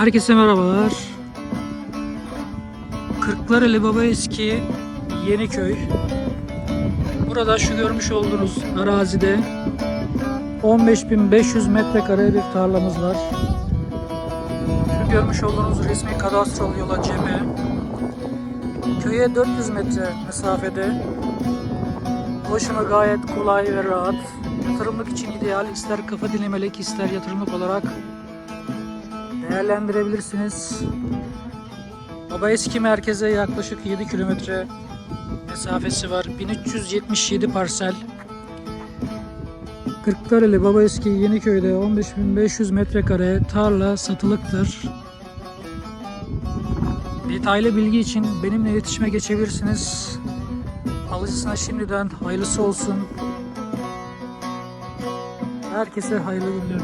Herkese merhabalar. Kırklareli Baba Eski Yeniköy. Burada şu görmüş olduğunuz arazide 15.500 metrekare bir tarlamız var. Şu görmüş olduğunuz resmi kadastral yola cephe. Köye 400 metre mesafede. Ulaşımı gayet kolay ve rahat. Yatırımlık için ideal. ister kafa dinlemelik ister yatırımlık olarak değerlendirebilirsiniz. Baba Eski merkeze yaklaşık 7 kilometre mesafesi var. 1377 parsel. Kırklareli Baba Eski Yeniköy'de 15.500 metrekare tarla satılıktır. Detaylı bilgi için benimle iletişime geçebilirsiniz. Alıcısına şimdiden hayırlısı olsun. Herkese hayırlı günler.